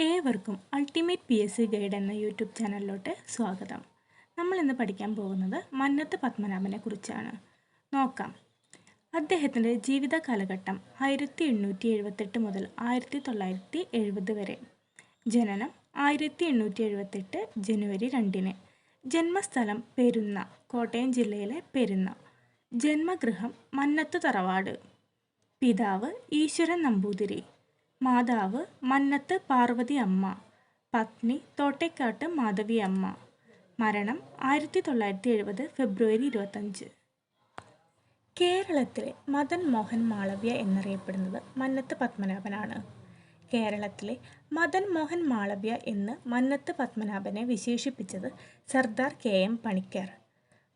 ഏവർക്കും ultimate P S C guide എന്ന YouTube ചാനലിലോട്ട് സ്വാഗതം. നമ്മൾ ഇന്ന് പഠിക്കാൻ പോകുന്നത് മന്നത്ത് പത്മനാഭനെ കുറിച്ചാണ്. നോക്കാം. അദ്ദേഹത്തിന്റെ ജീവിത കാലഘട്ടം ആയിരത്തി എണ്ണൂറ്റി എഴുപത്തെട്ട് മുതൽ ആയിരത്തി തൊള്ളായിരത്തി എഴുപത് വരെ. ജനനം ആയിരത്തി എണ്ണൂറ്റി എഴുപത്തെട്ട് ജനുവരി രണ്ടിന്. ജന്മസ്ഥലം പെരുന്ന കോട്ടയം ജില്ലയിലെ പെരുന്ന. ജന്മഗൃഹം മന്നത്ത് തറവാട്. പിതാവ് ഈശ്വരൻ നമ്പൂതിരി. മാതാവ് മന്നത്ത് പാർവതി അമ്മ. പത്നി തോട്ടേക്കാട്ട് മാധവി അമ്മ. മരണം ആയിരത്തി തൊള്ളായിരത്തി എഴുപത് ഫെബ്രുവരി ഇരുപത്തഞ്ച്. കേരളത്തിലെ മദൻ മോഹൻ മാളവ്യ എന്നറിയപ്പെടുന്നത് മന്നത്ത് പത്മനാഭനാണ്. കേരളത്തിലെ മദൻ മോഹൻ മാളവ്യ എന്ന് മന്നത്ത് പത്മനാഭനെ വിശേഷിപ്പിച്ചത് സർദാർ കെ എം പണിക്കർ.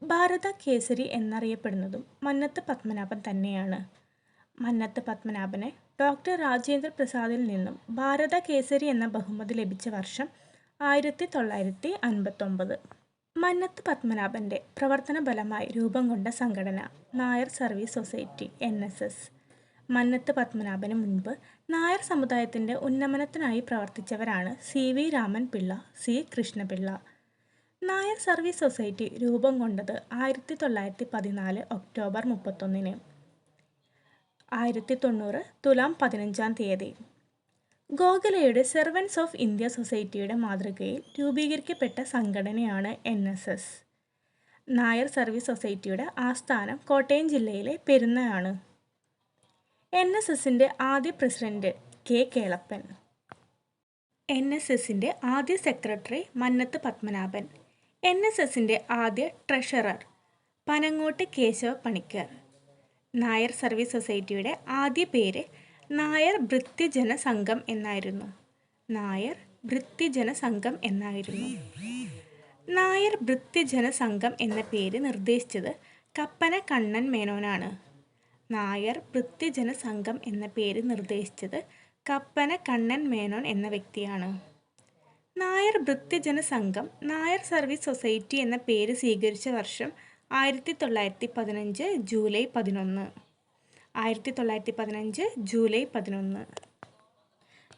ഭാരത കേസരി എന്നറിയപ്പെടുന്നതും മന്നത്ത് പത്മനാഭൻ തന്നെയാണ്. മന്നത്ത് പത്മനാഭനെ ഡോക്ടർ രാജേന്ദ്ര പ്രസാദിൽ നിന്നും ഭാരത കേസരി എന്ന ബഹുമതി ലഭിച്ച വർഷം ആയിരത്തി തൊള്ളായിരത്തി അൻപത്തൊമ്പത് മന്നത്ത് പത്മനാഭന്റെ പ്രവർത്തന ഫലമായി രൂപം കൊണ്ട സംഘടന Nair service society N S S. Mannathu പത്മനാഭന് മുൻപ് നായർ സമുദായത്തിന്റെ ഉന്നമനത്തിനായി പ്രവർത്തിച്ചവരാണ് C V Raman Pillai C Krishnapillai. Nair service society രൂപം കൊണ്ടത് ആയിരത്തി തൊള്ളായിരത്തി പതിനാല് ഒക്ടോബർ മുപ്പത്തൊന്നിന്. ആയിരത്തി തൊണ്ണൂറ് തുലാം പതിനഞ്ചാം തീയതി. ഗോഖലയുടെ സെർവൻസ് ഓഫ് ഇന്ത്യ സൊസൈറ്റിയുടെ മാതൃകയിൽ രൂപീകരിക്കപ്പെട്ട സംഘടനയാണ് N S S Nair service സൊസൈറ്റിയുടെ ആസ്ഥാനം കോട്ടയം ജില്ലയിലെ പെരുന്നയാണ് എൻ എസ് എസിന്റെ ആദ്യ president K Kelappan. N S എസിന്റെ ആദ്യ secretary Mannathu Padmanabhan. N S എസിന്റെ ആദ്യ ട്രഷറർ പനങ്ങോട്ട് കേശവ പണിക്കർ. നായർ സർവീസ് സൊസൈറ്റിയുടെ ആദ്യ പേര് നായർ ഭൃത്യജന സംഘം എന്നായിരുന്നു. നായർ ഭൃത്യജന സംഘം എന്നായിരുന്നു. നായർ ഭൃത്യജന സംഘം എന്ന പേര് നിർദ്ദേശിച്ചത് കപ്പന കണ്ണൻ മേനോനാണ്. നായർ ഭൃത്യജന സംഘം എന്ന പേര് നിർദ്ദേശിച്ചത് കപ്പന കണ്ണൻ മേനോൻ എന്ന വ്യക്തിയാണ്. നായർ ഭൃത്യജന സംഘം നായർ സർവീസ് സൊസൈറ്റി എന്ന പേര് സ്വീകരിച്ച വർഷം ആയിരത്തി തൊള്ളായിരത്തി പതിനഞ്ച് ജൂലൈ പതിനൊന്ന്. ആയിരത്തി തൊള്ളായിരത്തി പതിനഞ്ച് ജൂലൈ പതിനൊന്ന്.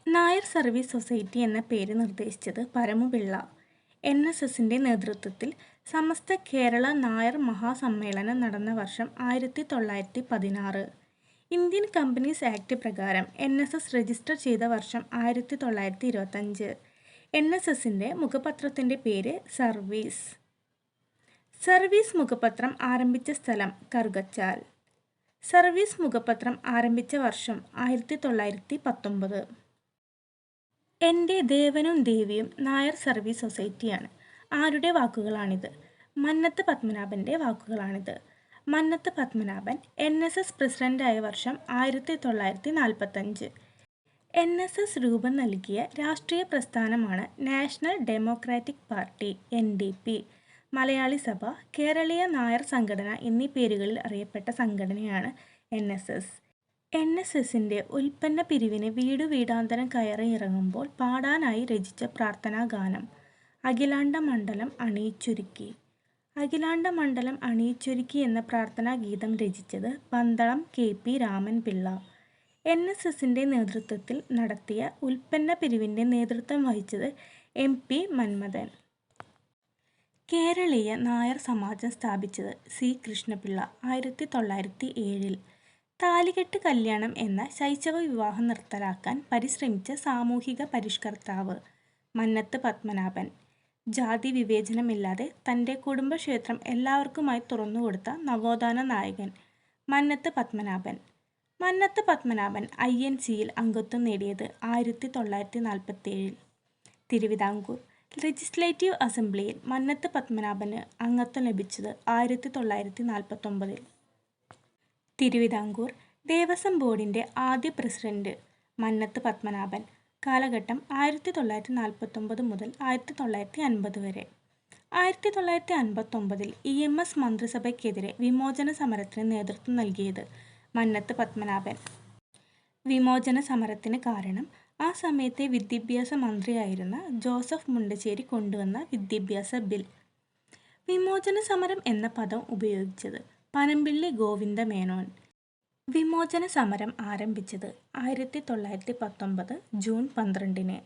നായർ സർവീസ് സൊസൈറ്റി എന്ന പേര് നിർദ്ദേശിച്ചത് പരമുപിള്ള. എൻ എസ് എസിന്റെ നേതൃത്വത്തിൽ സമസ്ത കേരള നായർ മഹാസമ്മേളനം നടന്ന വർഷം ആയിരത്തി തൊള്ളായിരത്തി പതിനാറ് ഇന്ത്യൻ കമ്പനീസ് ആക്ട് പ്രകാരം എൻ എസ് എസ് രജിസ്റ്റർ ചെയ്ത വർഷം ആയിരത്തി തൊള്ളായിരത്തി ഇരുപത്തഞ്ച് എൻ എസ് എസിന്റെ മുഖപത്രത്തിന്റെ പേര് സർവീസ്. സർവീസ് മുഖപത്രം ആരംഭിച്ച സ്ഥലം കറുകച്ചാൽ. സർവീസ് മുഖപത്രം ആരംഭിച്ച വർഷം ആയിരത്തി തൊള്ളായിരത്തി പത്തൊമ്പത് എന്റെ ദേവനും ദേവിയും നായർ സർവീസ് സൊസൈറ്റിയാണ്. ആരുടെ വാക്കുകളാണിത്? മന്നത്ത് പത്മനാഭന്റെ വാക്കുകളാണിത്. Mannathu Padmanabhan N S S പ്രസിഡന്റായ വർഷം ആയിരത്തി തൊള്ളായിരത്തി നാൽപ്പത്തഞ്ച് എൻ എസ് എസ് രൂപം നൽകിയ രാഷ്ട്രീയ പ്രസ്ഥാനമാണ് national democratic party N D P. Malayali Sabha Keraleeya Nair സംഘടന എന്നീ പേരുകളിൽ അറിയപ്പെട്ട സംഘടനയാണ് N S S N S എസിന്റെ ഉൽപ്പന്ന പിരിവിന് വീടു വീടാന്തരം കയറി ഇറങ്ങുമ്പോൾ പാടാനായി രചിച്ച പ്രാർത്ഥനാ ഗാനം അഖിലാണ്ട മണ്ഡലം അണിയിച്ചൊരുക്കി. അഖിലാണ്ട മണ്ഡലം അണിയിച്ചൊരുക്കി എന്ന പ്രാർത്ഥനാ ഗീതം രചിച്ചത് Pandalam K P Raman Pillai. N S എസിന്റെ നേതൃത്വത്തിൽ നടത്തിയ ഉൽപ്പന്ന പിരിവിന്റെ നേതൃത്വം വഹിച്ചത് എം പി മന്മഥൻ. കേരളീയ നായർ സമാജം സ്ഥാപിച്ചത് സി. കൃഷ്ണപിള്ള ആയിരത്തി തൊള്ളായിരത്തി ഏഴിൽ താലികെട്ട് കല്യാണം എന്ന ശൈശവ വിവാഹം നിർത്തലാക്കാൻ പരിശ്രമിച്ച സാമൂഹിക പരിഷ്കർത്താവ് മന്നത്ത് പത്മനാഭൻ. ജാതി വിവേചനമില്ലാതെ തന്റെ കുടുംബക്ഷേത്രം എല്ലാവർക്കുമായി തുറന്നുകൊടുത്ത നവോത്ഥാന നായകൻ മന്നത്ത് പത്മനാഭൻ. മന്നത്ത് പത്മനാഭൻ ഐ. എൻ. സിയിൽ അംഗത്വം നേടിയത് ആയിരത്തി തൊള്ളായിരത്തി നാൽപ്പത്തി ഏഴിൽ തിരുവിതാംകൂർ. ലെജിസ്ലേറ്റീവ് അസംബ്ലിയിൽ മന്നത്ത് പത്മനാഭന് അംഗത്വം ലഭിച്ചത് ആയിരത്തി തൊള്ളായിരത്തി നാൽപ്പത്തൊമ്പതിൽ തിരുവിതാംകൂർ ദേവസ്വം ബോർഡിന്റെ ആദ്യ പ്രസിഡന്റ് മന്നത്ത് പത്മനാഭൻ കാലഘട്ടം ആയിരത്തി തൊള്ളായിരത്തി നാൽപ്പത്തൊമ്പത് മുതൽ ആയിരത്തി തൊള്ളായിരത്തി അൻപത് വരെ. ആയിരത്തി തൊള്ളായിരത്തി അൻപത്തൊമ്പതിൽ ഇ എം എസ് മന്ത്രിസഭയ്ക്കെതിരെ വിമോചന സമരത്തിന് നേതൃത്വം നൽകിയത് മന്നത്ത് പത്മനാഭൻ. വിമോചന സമരത്തിന് കാരണം ആ സമയത്തെ വിദ്യാഭ്യാസ മന്ത്രിയായിരുന്ന ജോസഫ് മുണ്ടശ്ശേരി കൊണ്ടുവന്ന വിദ്യാഭ്യാസ ബിൽ. വിമോചന സമരം എന്ന പദം ഉപയോഗിച്ചത് പനമ്പിള്ളി ഗോവിന്ദ മേനോൻ. വിമോചന സമരം ആരംഭിച്ചത് ആയിരത്തി തൊള്ളായിരത്തി പത്തൊമ്പത് ജൂൺ പന്ത്രണ്ടിന്.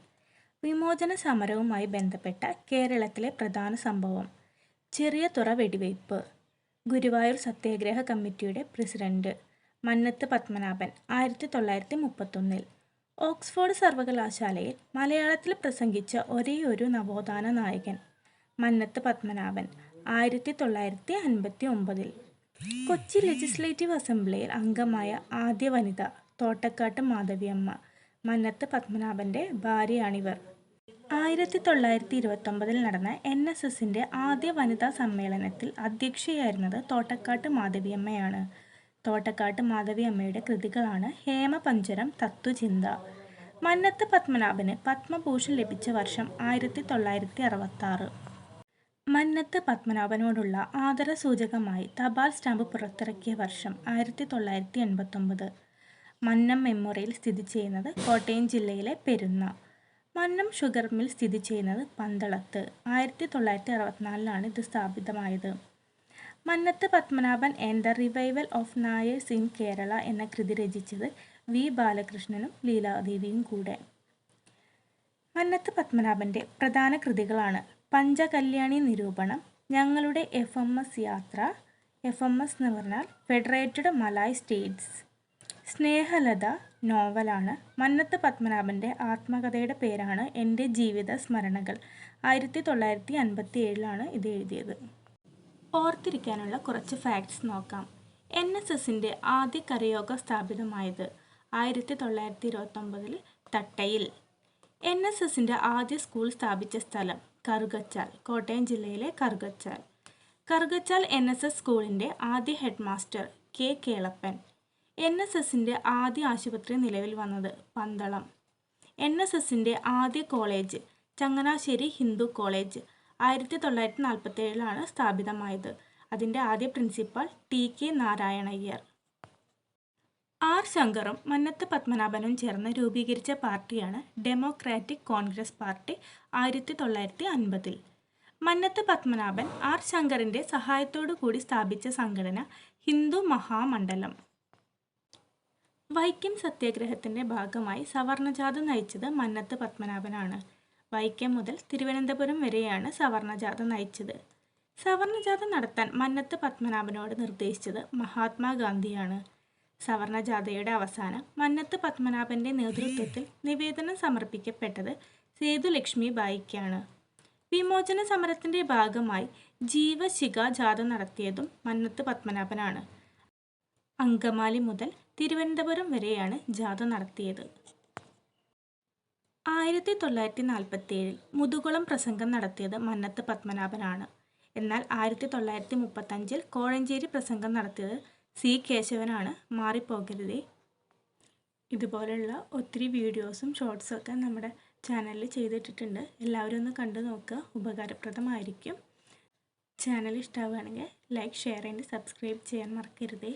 വിമോചന സമരവുമായി ബന്ധപ്പെട്ട കേരളത്തിലെ പ്രധാന സംഭവം. ചെറിയ തുറ വെടിവയ്പ്. ഗുരുവായൂർ സത്യാഗ്രഹ കമ്മിറ്റിയുടെ പ്രസിഡന്റ് മന്നത്ത് പത്മനാഭൻ ആയിരത്തി തൊള്ളായിരത്തി മുപ്പത്തൊന്നിൽ ഓക്സ്ഫോർഡ് സർവകലാശാലയിൽ മലയാളത്തിൽ പ്രസംഗിച്ച ഒരേയൊരു നവോത്ഥാന നായകൻ മന്നത്ത് പത്മനാഭൻ ആയിരത്തി തൊള്ളായിരത്തി അൻപത്തി ഒമ്പതിൽ കൊച്ചി ലെജിസ്ലേറ്റീവ് അസംബ്ലിയിൽ അംഗമായ ആദ്യ വനിത തോട്ടക്കാട്ട് മാധവിയമ്മ മന്നത്ത് പത്മനാഭന്റെ ഭാര്യയാണിവർ. ആയിരത്തി തൊള്ളായിരത്തി ഇരുപത്തൊമ്പതിൽ നടന്ന എൻ എസ് എസിന്റെ ആദ്യ വനിതാ സമ്മേളനത്തിൽ അധ്യക്ഷയായിരുന്നത് തോട്ടക്കാട്ട് മാധവിയമ്മയാണ്. തോട്ടക്കാട്ട് മാധവി അമ്മയുടെ കൃതികളാണ് ഹേമപഞ്ചരം തത്വചിന്ത മന്നത്ത് പത്മനാഭന് പത്മഭൂഷൺ ലഭിച്ച വർഷം ആയിരത്തി തൊള്ളായിരത്തി അറുപത്താറ് മന്നത്ത് പത്മനാഭനോടുള്ള ആദരസൂചകമായി തപാൽ സ്റ്റാമ്പ് പുറത്തിറക്കിയ വർഷം ആയിരത്തി തൊള്ളായിരത്തി എൺപത്തൊമ്പത് മന്നം മെമ്മോറിയൽ സ്ഥിതി ചെയ്യുന്നത് കോട്ടയം ജില്ലയിലെ പെരുന്ന. മന്നം ഷുഗർ മിൽ സ്ഥിതി ചെയ്യുന്നത് പന്തളത്ത്. ആയിരത്തി തൊള്ളായിരത്തി അറുപത്തിനാലിലാണ് ഇത് സ്ഥാപിതമായത്. Mannathu Padmanabhan and the revival of Nairs in Kerala എന്ന കൃതി രചിച്ചത് വി ബാലകൃഷ്ണനും ലീലാദേവിയും കൂടെ. മന്നത്ത് പത്മനാഭന്റെ പ്രധാന കൃതികളാണ് പഞ്ചകല്യാണി നിരൂപണം ഞങ്ങളുടെ എഫ് എം എസ് യാത്ര എഫ് എം എസ് എന്ന് പറഞ്ഞാൽ ഫെഡറേറ്റഡ് മലായ് സ്റ്റേറ്റ്സ് സ്നേഹലത നോവലാണ് മന്നത്ത് പത്മനാഭന്റെ ആത്മകഥയുടെ പേരാണ് എന്റെ ജീവിത സ്മരണകൾ. ആയിരത്തി തൊള്ളായിരത്തി അൻപത്തി ഏഴിലാണ് ഇത് എഴുതിയത്. ഓർത്തിരിക്കാനുള്ള കുറച്ച് ഫാക്ട്സ് നോക്കാം. എൻ എസ് എസിന്റെ ആദ്യ കരയോഗ സ്ഥാപിതമായത് ആയിരത്തി തൊള്ളായിരത്തി ഇരുപത്തൊമ്പതിൽ തട്ടയിൽ. എൻ എസ് എസിന്റെ ആദ്യ സ്കൂൾ സ്ഥാപിച്ച സ്ഥലം കറുകച്ചാൽ കോട്ടയം ജില്ലയിലെ Karukachal. Karukachal N S S സ്കൂളിന്റെ ആദ്യ head master K Kelappan. N S എസിന്റെ ആദ്യ ആശുപത്രി നിലവിൽ വന്നത് പന്തളം. എൻ എസ് എസിന്റെ ആദ്യ കോളേജ് ചങ്ങനാശ്ശേരി ഹിന്ദു കോളേജ് ആയിരത്തി തൊള്ളായിരത്തി നാൽപ്പത്തി ഏഴിലാണ് സ്ഥാപിതമായത്. അതിന്റെ ആദ്യ principal T K Narayanayyar. R ശങ്കറും Mannath പത്മനാഭനും ചേർന്ന് രൂപീകരിച്ച പാർട്ടിയാണ് ഡെമോക്രാറ്റിക് കോൺഗ്രസ് പാർട്ടി ആയിരത്തി തൊള്ളായിരത്തി അൻപതിൽ മന്നത്ത് പത്മനാഭൻ ആർ ശങ്കറിന്റെ സഹായത്തോടു കൂടി സ്ഥാപിച്ച സംഘടന ഹിന്ദു മഹാമണ്ഡലം. വൈക്കം സത്യാഗ്രഹത്തിന്റെ ഭാഗമായി സവർണജാഥ നയിച്ചത് മന്നത്ത് പത്മനാഭനാണ്. വൈക്കം മുതൽ തിരുവനന്തപുരം വരെയാണ് സവർണജാഥ നയിച്ചത്. സവർണജാഥ നടത്താൻ മന്നത്ത് പത്മനാഭനോട് നിർദ്ദേശിച്ചത് മഹാത്മാഗാന്ധിയാണ്. സവർണജാഥയുടെ അവസാനം മന്നത്ത് പത്മനാഭന്റെ നേതൃത്വത്തിൽ നിവേദനം സമർപ്പിക്കപ്പെട്ടത് സേതുലക്ഷ്മി ബായിക്കാണ്. വിമോചന സമരത്തിന്റെ ഭാഗമായി ജീവശിഖ ജാഥ നടത്തിയതും മന്നത്ത് പത്മനാഭനാണ്. അങ്കമാലി മുതൽ തിരുവനന്തപുരം വരെയാണ് ജാഥ നടത്തിയത്. ആയിരത്തി തൊള്ളായിരത്തി നാൽപ്പത്തി ഏഴിൽ മുതുകുളം പ്രസംഗം നടത്തിയത് മന്നത്ത് പത്മനാഭനാണ്. എന്നാൽ ആയിരത്തി തൊള്ളായിരത്തി മുപ്പത്തഞ്ചിൽ കോഴഞ്ചേരി പ്രസംഗം നടത്തിയത് സി കേശവനാണ്. മാറിപ്പോകരുതേ. ഇതുപോലെയുള്ള ഒത്തിരി വീഡിയോസും ഷോർട്സൊക്കെ നമ്മുടെ ചാനലിൽ ചെയ്തിട്ടിട്ടുണ്ട്. എല്ലാവരും ഒന്ന് കണ്ടു നോക്കുക. ഉപകാരപ്രദമായിരിക്കും. ചാനൽ ഇഷ്ടമാവുകയാണെങ്കിൽ ലൈക്ക് ഷെയർ ആൻഡ് സബ്സ്ക്രൈബ് ചെയ്യാൻ മറക്കരുതേ.